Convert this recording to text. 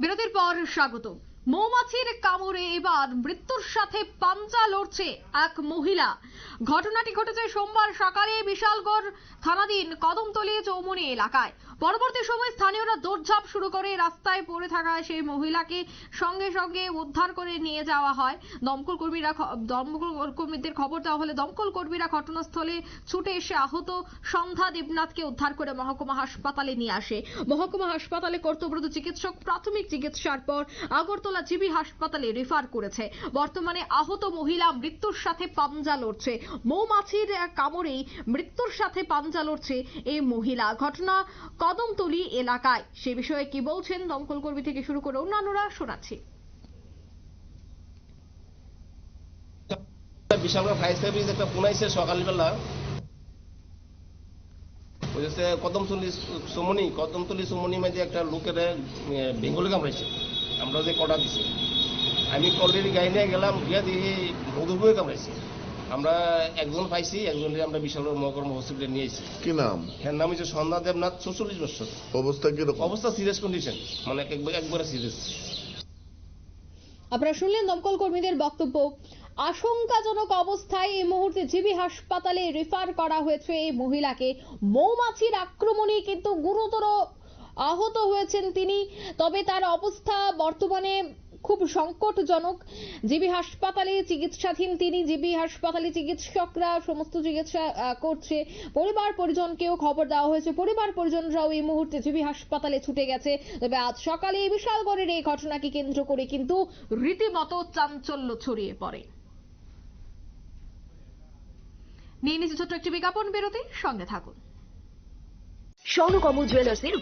বিরতির পর স্বাগত মৌমাছির কামড়ে এবার মৃত্যুর সাথে পাঞ্জা লড়ছে এক মহিলা। ঘটনাটি ঘটেছে সোমবার সকালে বিশালগড় থানাধীন কদমতলী চৌমনি এলাকায়। পরবর্তী সময় স্থানীয়রা দৌড়ঝাঁপ শুরু করে, রাস্তায় পড়ে থাকা সেই মহিলাকে সঙ্গে সঙ্গে উদ্ধার করে নিয়ে যাওয়া হয়। দমকল কর্মীরা দমকল কর্মীদের খবর দেওয়া হলে দমকল কর্মীরা ঘটনাস্থলে ছুটে এসে আহত সন্ধ্যা দেবনাথকে উদ্ধার করে মহকুমা হাসপাতালে নিয়ে আসে। মহকুমা হাসপাতালে কর্তব্যরত চিকিৎসক প্রাথমিক চিকিৎসার পর আগরতলা জিবি হাসপাতালে রেফার করেছে। বর্তমানে আহত মহিলা মৃত্যুর সাথে পাঞ্জা লড়ছে। মৌমাছির কামড়েই মৃত্যুর সাথে পাঞ্জা লড়ছে এই মহিলা। ঘটনা কদমতলী এলাকায়। সে বিষয়ে কি বলছেন দমকল কর্মী থেকে শুরু করে অন্যান্যরা শোনাচ্ছি। কদমতলি সুমনি কদমতলি সুমনি মাঝে একটা লোকের বেঙ্গলি কামড়াইছে আমরা যে কটা দিছি। আমি কলের গাড়ি নিয়ে গেলাম, গিয়া দিয়ে মধুপুরে কামড়াইছে আমরা একজন পাইছি একজনকে আমরা বিশাল মহকর্ম হসপিটালে নিয়েছি কি নাম? এর নাম হচ্ছে সন্ধ্যা দেবনাথ চৌচল্লিশ বছর। অবস্থা কীরকম? অবস্থা সিরিয়াস কন্ডিশন মানে একবার একবারে সিরিয়াস আপনারা শুনলেন দমকল কর্মীদের বক্তব্য। আশঙ্কাজনক অবস্থায় এই মুহূর্তে জিবি হাসপাতালে রেফার করা হয়েছে এই মহিলাকে। মৌমাছির আক্রমণে কিন্তু গুরুতর আহত হয়েছেন তিনি। তবে তার অবস্থা বর্তমানে খুব সংকটজনক। জিবি হাসপাতালে চিকিৎসাধীন তিনি, জিবি হাসপাতালে চিকিৎসকরা সমস্ত চিকিৎসা করছে। পরিবার পরিজনকেও খবর দেওয়া হয়েছে। পরিবার পরিজনরাও এই মুহূর্তে জিবি হাসপাতালে ছুটে গেছে। তবে আজ সকালে এই বিশালগড়ের এই ঘটনাকে কেন্দ্র করে কিন্তু রীতিমতো চাঞ্চল্য ছড়িয়ে পড়ে। নিয়ে নিচ্ছে ছোট্ট একটি বিজ্ঞাপন বিরতি সঙ্গে থাকুন। স্বর্ণকমল জুয়েলার্সের